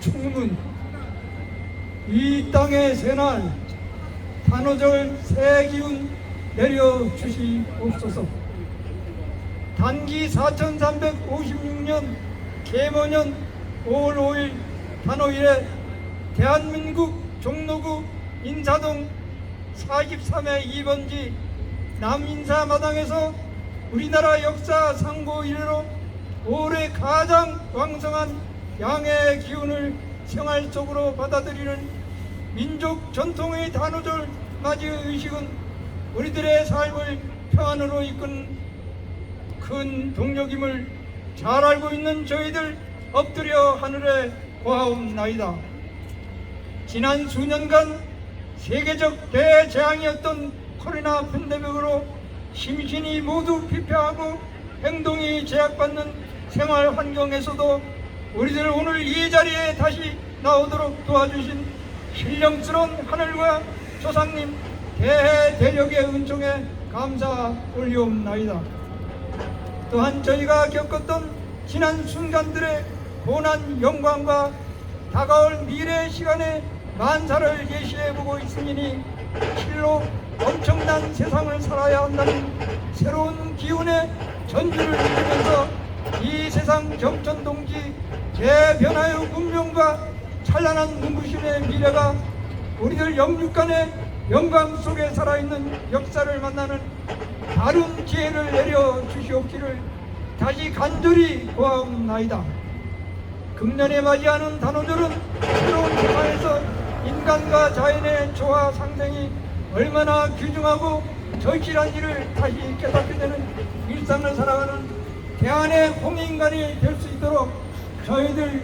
충문. 이 땅의 새날 단오절 새 기운 내려주시옵소서 단기 4356년 계모년 5월 5일 단오일에 대한민국 종로구 인사동 43회 2번지 남인사마당에서 우리나라 역사 상고 이래로 올해 가장 왕성한 양의 기운을 생활 속으로 받아들이는 민족 전통의 단오절 맞이 의식은 우리들의 삶을 평안으로 이끈 큰 동력임을 잘 알고 있는 저희들 엎드려 하늘에 고하옵나이다. 지난 수년간 세계적 대재앙이었던 코로나 팬데믹으로 심신이 모두 피폐하고 행동이 제약받는 생활 환경에서도 우리들 오늘 이 자리에 다시 나오도록 도와주신 신령스러운 하늘과 조상님 대해 대력의 은총에 감사 올리옵나이다. 또한 저희가 겪었던 지난 순간들의 고난 영광과 다가올 미래 시간의 만사를 예시해보고 있으니 실로 엄청난 세상을 살아야 한다는 새로운 기운의 전주를 이루면서 이 세상 경천동지 재변화의 운명과 찬란한 눈부심의 미래가 우리들 영육간의 영광 속에 살아있는 역사를 만나는 다른 기회를 내려 주시옵기를 다시 간절히 구하옵나이다. 금년에 맞이하는 단오절은 새로운 세상에서 인간과 자연의 조화 상생이 얼마나 귀중하고 절실한지를 다시 깨닫게 되는 일상을 살아가는 대안의 홍인간이 될 수 있도록 저희들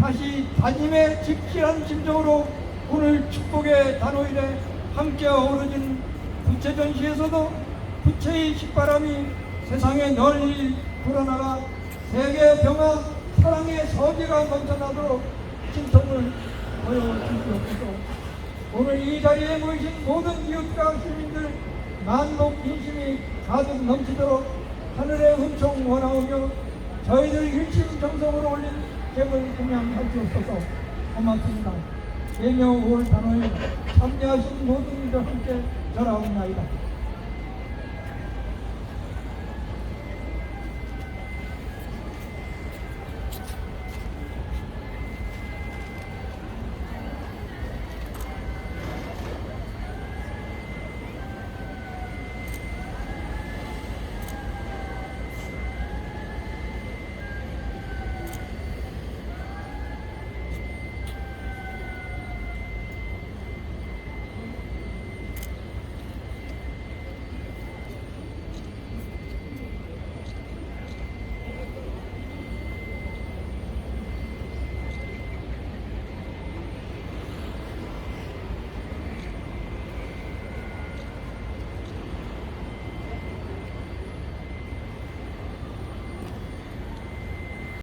다시 다짐의 직실한 심정으로 오늘 축복의 단오일에 함께 어우러진 부채 전시에서도 부채의 식바람이 세상에 널리 불어나가 세계 평화 사랑의 서재가 넘쳐나도록 진통을 보여주시옵소서 오늘 이 자리에 모이신 모든 이웃과 시민들 만복 인심이 가득 넘치도록 하늘의 은총 원하오며 저희들 일심 정성으로 올린 수 없어서 고맙습니다. 예명 5월 단호에 참여하신 모든 이들 함께 절하옵나이다.